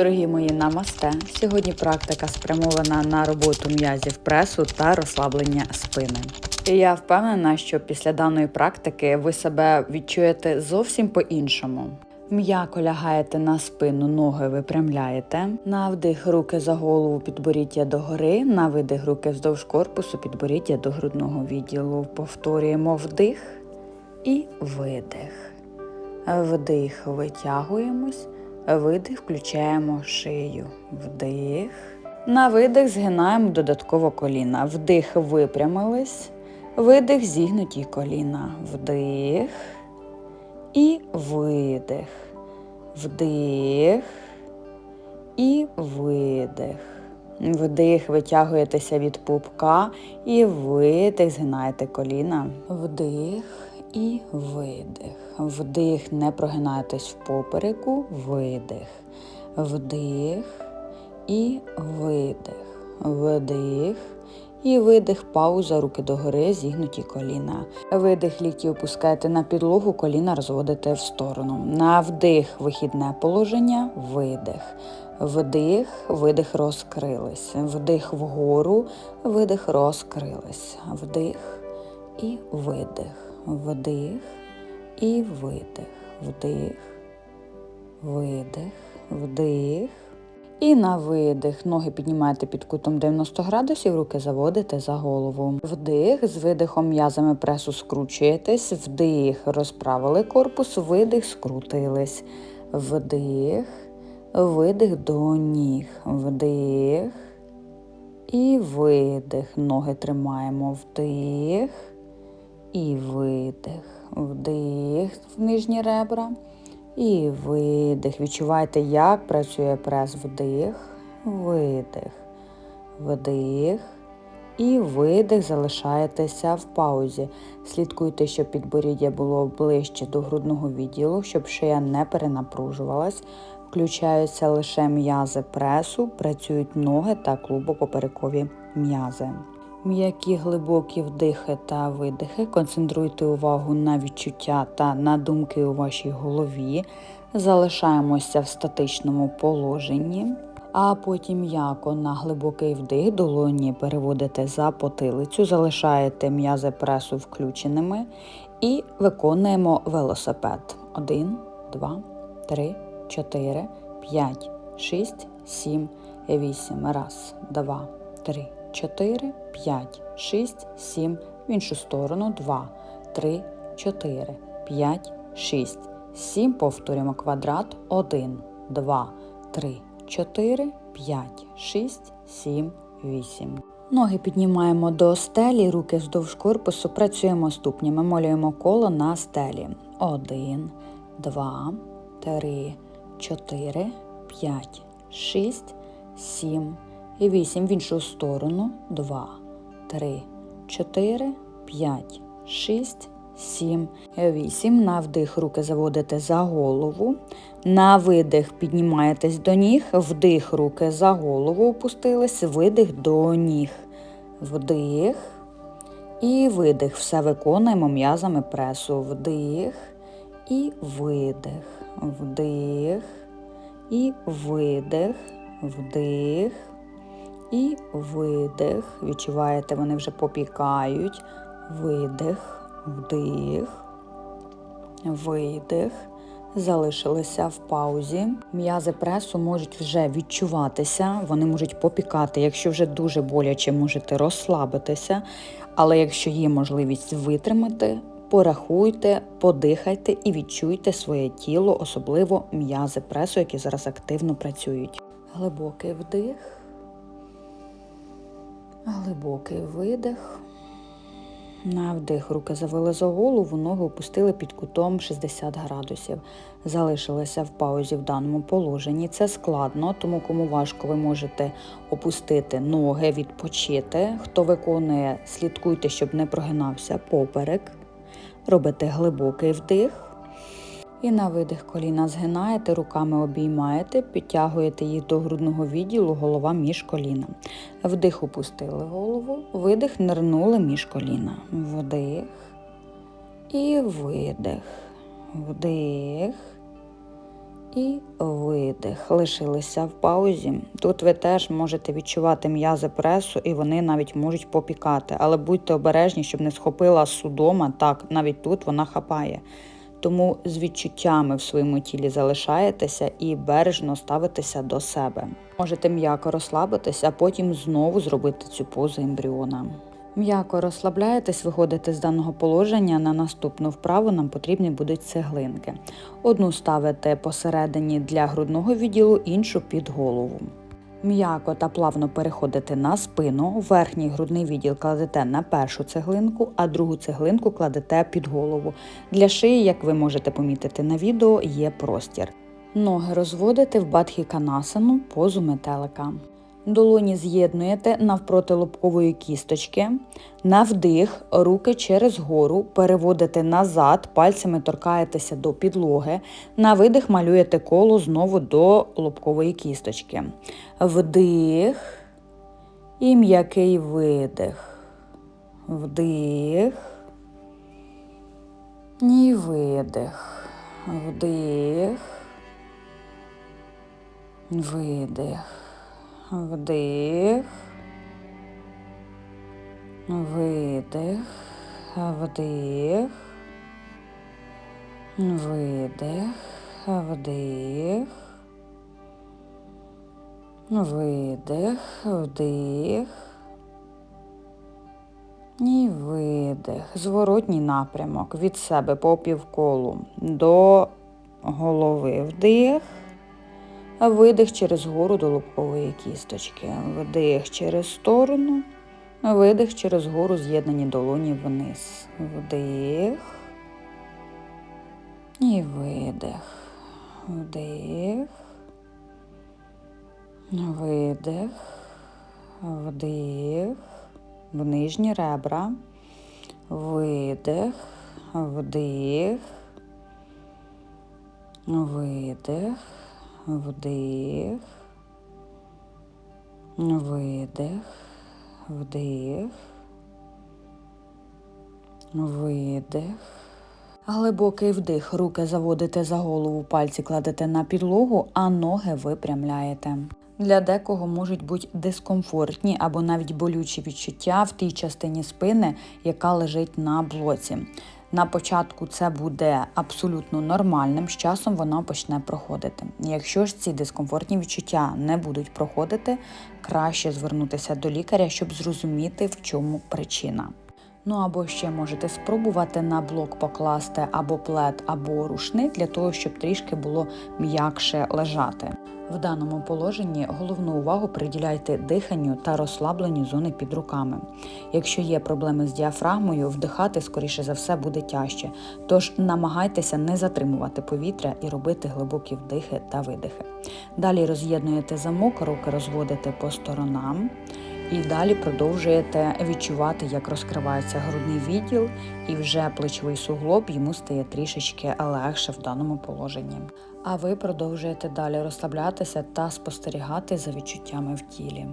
Дорогі мої намасте. Сьогодні практика спрямована на роботу м'язів пресу та розслаблення спини. І я впевнена, що після даної практики ви себе відчуєте зовсім по-іншому. М'яко лягаєте на спину, ноги випрямляєте. На вдих руки за голову підборіддя догори, на видих руки вздовж корпусу, підборіддя до грудного відділу. Повторюємо вдих і видих. Вдих, витягуємось. Видих, включаємо шию. Вдих. На видих згинаємо додатково коліна. Вдих, випрямились. Видих, зігнуті коліна. Вдих. І видих. Вдих. І видих. Вдих, витягуєтеся від пупка. І видих, згинаєте коліна. Вдих і видих. Вдих, не прогинайтесь в попереку, видих. Вдих і видих. Вдих. І видих, пауза, руки догори, зігнуті коліна. Видих, лікті опускаєте на підлогу, коліна розводите в сторону. На вдих, вихідне положення, видих. Вдих, видих, розкрились. Вдих вгору, видих, розкрились. Вдих і видих. Вдих і видих. Вдих, видих, вдих. І на видих ноги піднімаєте під кутом 90 градусів, руки заводите за голову. Вдих, з видихом м'язами пресу скручуєтесь, вдих, розправили корпус, видих, скрутились. Вдих, видих до ніг. Вдих. І видих. Ноги тримаємо вдих. І видих. Вдих в нижні ребра. І видих. Відчувайте, як працює прес. Вдих, видих, вдих. І видих, залишаєтеся в паузі. Слідкуйте, щоб підборіддя було ближче до грудного відділу, щоб шия не перенапружувалась. Включаються лише м'язи пресу, працюють ноги та клубопоперекові м'язи. М'які глибокі вдихи та видихи. Концентруйте увагу на відчуття та на думки у вашій голові. Залишаємося в статичному положенні, а потім м'яко на глибокий вдих долоні переводите за потилицю, залишаєте м'язи пресу включеними і виконуємо велосипед. 1, 2, 3, 4, 5, 6, 7, 8. Раз, два, три. 4, 5, 6, 7, в іншу сторону 2, 3, 4, 5, 6, 7. Повторюємо квадрат 1, 2, 3, 4, 5, 6, 7, 8. Ноги піднімаємо до стелі, руки вздовж корпусу, працюємо ступнями, малюємо коло на стелі. 1, 2, 3, 4, 5, 6, 7, і 8 в іншу сторону. 2, 3, 4, 5, 6, 7, 8. На вдих руки заводите за голову. На видих піднімаєтесь до ніг. Вдих руки за голову опустились. Видих до ніг. Вдих. І видих. Все виконуємо м'язами пресу. Вдих. І видих. Вдих. І видих. Вдих. І видих. Відчуваєте, вони вже попікають. Видих, вдих, видих. Залишилися в паузі. М'язи пресу можуть вже відчуватися, вони можуть попікати. Якщо вже дуже боляче, можете розслабитися. Але якщо є можливість витримати, порахуйте, подихайте і відчуйте своє тіло, особливо м'язи пресу, які зараз активно працюють. Глибокий вдих. Глибокий видих. На вдих руки завели за голову, ноги опустили під кутом 60 градусів. Залишилися в паузі в даному положенні. Це складно, тому кому важко, ви можете опустити ноги, відпочити. Хто виконує, слідкуйте, щоб не прогинався поперек. Робите глибокий вдих. І на видих коліна згинаєте, руками обіймаєте, підтягуєте їх до грудного відділу, голова між коліна. Вдих опустили голову, видих, нирнули між коліна. Вдих і видих. Вдих І видих. Лишилися в паузі. Тут ви теж можете відчувати м'язи пресу, і вони навіть можуть попікати. Але будьте обережні, щоб не схопила судома. Так, навіть тут вона хапає. Тому з відчуттями в своєму тілі залишаєтеся і бережно ставитеся до себе. Можете м'яко розслабитися, а потім знову зробити цю позу ембріона. М'яко розслабляєтесь, виходите з даного положення. На наступну вправу нам потрібні будуть цеглинки. Одну ставите посередині для грудного відділу, іншу під голову. М'яко та плавно переходите на спину, верхній грудний відділ кладете на першу цеглинку, а другу цеглинку кладете під голову. Для шиї, як ви можете помітити на відео, є простір. Ноги розводите в бадхіканасану позу метелика. Долоні з'єднуєте навпроти лобкової кісточки. На вдих, руки через гору, переводите назад, пальцями торкаєтеся до підлоги. На видих малюєте коло знову до лобкової кісточки. Вдих і м'який видих. Вдих. І видих. Вдих. Видих. Вдих. Видих. Вдих. Видих. Вдих. Видих. Вдих. І видих. Зворотній напрямок від себе по півколу до голови. Вдих. Видих через гору до лобкової кісточки. Вдих через сторону. Видих через гору з'єднані долоні вниз. Вдих. І видих. Вдих. Видих. Вдих. В нижні ребра. Видих. Вдих. Видих. Вдих. Видих. Вдих. Видих. Глибокий вдих. Руки заводите за голову, пальці кладете на підлогу, а ноги випрямляєте. Для декого можуть бути дискомфортні або навіть болючі відчуття в тій частині спини, яка лежить на блоці. На початку це буде абсолютно нормальним, з часом воно почне проходити. Якщо ж ці дискомфортні відчуття не будуть проходити, краще звернутися до лікаря, щоб зрозуміти, в чому причина. Ну або ще можете спробувати на блок покласти або плед, або рушник для того, щоб трішки було м'якше лежати. В даному положенні головну увагу приділяйте диханню та розслабленню зони під руками. Якщо є проблеми з діафрагмою, вдихати, скоріше за все, буде тяжче. Тож намагайтеся не затримувати повітря і робити глибокі вдихи та видихи. Далі роз'єднуєте замок, руки розводите по сторонам. І далі продовжуєте відчувати, як розкривається грудний відділ, і вже плечовий суглоб йому стає трішечки легше в даному положенні. А ви продовжуєте далі розслаблятися та спостерігати за відчуттями в тілі.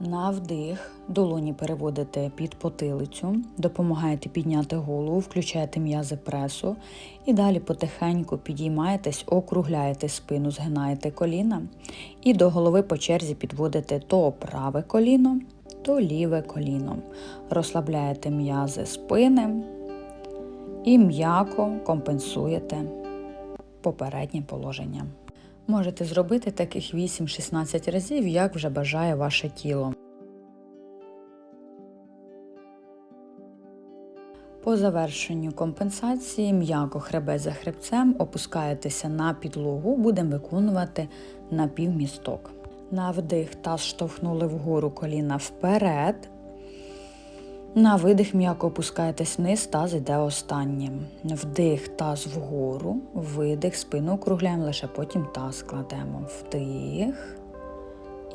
На вдих долоні переводите під потилицю, допомагаєте підняти голову, включаєте м'язи пресу і далі потихеньку підіймаєтесь, округляєте спину, згинаєте коліна і до голови по черзі підводите то праве коліно, то ліве коліно. Розслабляєте м'язи спини і м'яко компенсуєте попереднє положення. Можете зробити таких 8-16 разів, як вже бажає ваше тіло. По завершенню компенсації м'яко хребет за хребцем опускаєтеся на підлогу, будемо виконувати напівмісток. На вдих таз штовхнули вгору коліна вперед. На видих м'яко опускаєтесь вниз, таз йде останнім. Вдих таз вгору, видих, спину округляємо, лише потім таз кладемо. Вдих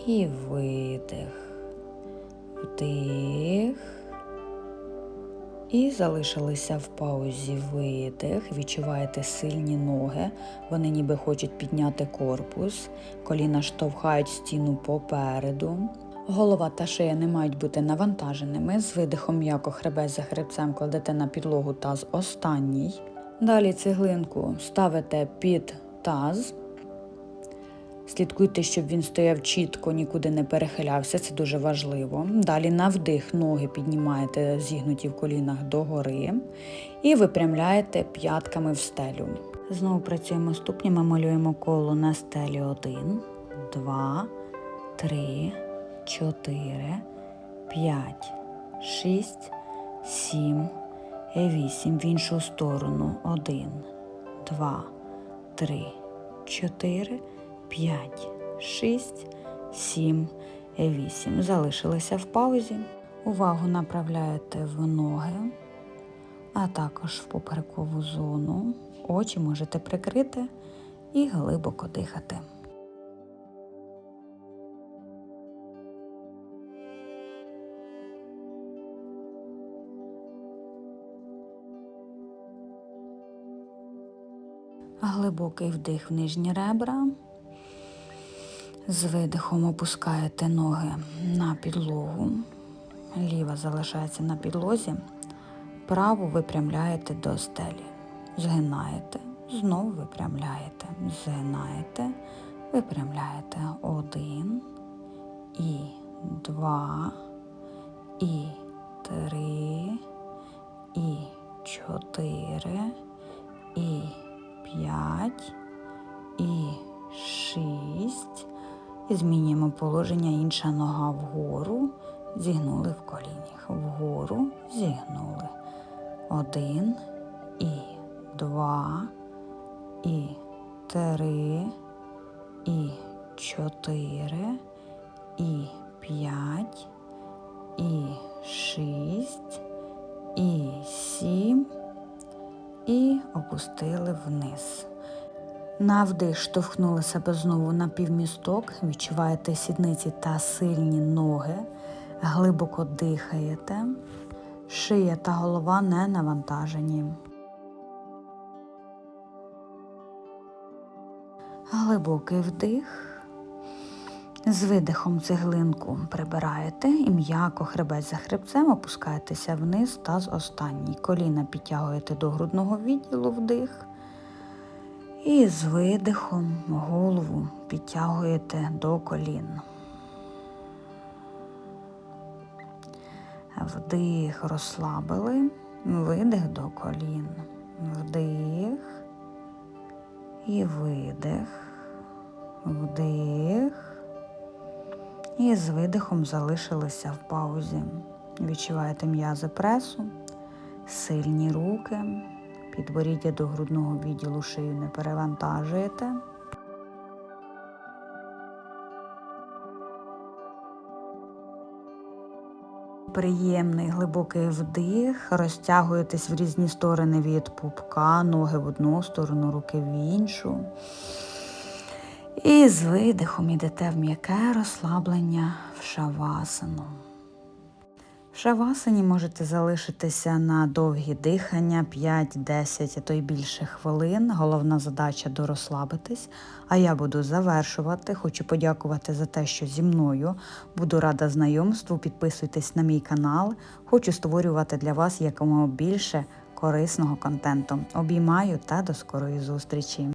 і видих. Вдих. І залишилися в паузі видих. Відчуваєте сильні ноги. Вони ніби хочуть підняти корпус. Коліна штовхають стіну попереду. Голова та шия не мають бути навантаженими. З видихом м'яко хребет за хребцем кладете на підлогу таз останній. Далі цеглинку ставите під таз. Слідкуйте, щоб він стояв чітко, нікуди не перехилявся, це дуже важливо. Далі на вдих ноги піднімаєте зігнуті в колінах догори і випрямляєте п'ятками в стелю. Знову працюємо ступнями, малюємо коло на стелі 1, 2, 3, 4, 5, 6, 7, 8. В іншу сторону 1, 2, 3, 4, 5, 6, 7, 8. Залишилися в паузі. Увагу направляєте в ноги, а також в поперекову зону. Очі можете прикрити і глибоко дихати. Глибокий вдих в нижні ребра. З видихом опускаєте ноги на підлогу. Ліва залишається на підлозі. Праву випрямляєте до стелі. Згинаєте, знову випрямляєте. Згинаєте, випрямляєте. Один і два, і три, і чотири, і п'ять, і шість. І змінюємо положення інша нога вгору, зігнули в колінях. Вгору зігнули. Один і два, і три, і чотири, і п'ять, і шість, і сім, і опустили вниз. На вдих штовхнули себе знову на півмісток, відчуваєте сідниці та сильні ноги, глибоко дихаєте, шия та голова не навантажені. Глибокий вдих. З видихом цеглинку прибираєте і м'яко хребець за хребцем опускаєтеся вниз таз останній. Коліна підтягуєте до грудного відділу вдих. І з видихом голову підтягуєте до колін. Вдих розслабили, видих до колін. Вдих і видих, вдих. І з видихом залишилися в паузі. Відчуваєте м'язи пресу, сильні руки. Підборіддя до грудного відділу шию не перевантажуєте. Приємний глибокий вдих, розтягуєтесь в різні сторони від пупка, ноги в одну сторону, руки в іншу. І з видихом йдете в м'яке розслаблення в шавасану. В шавасані можете залишитися на довгі дихання 5-10, а то й більше хвилин. Головна задача дорозслабитись. А я буду завершувати. Хочу подякувати за те, що зі мною буду рада знайомству. Підписуйтесь на мій канал. Хочу створювати для вас якомога більше корисного контенту. Обіймаю та до скорої зустрічі!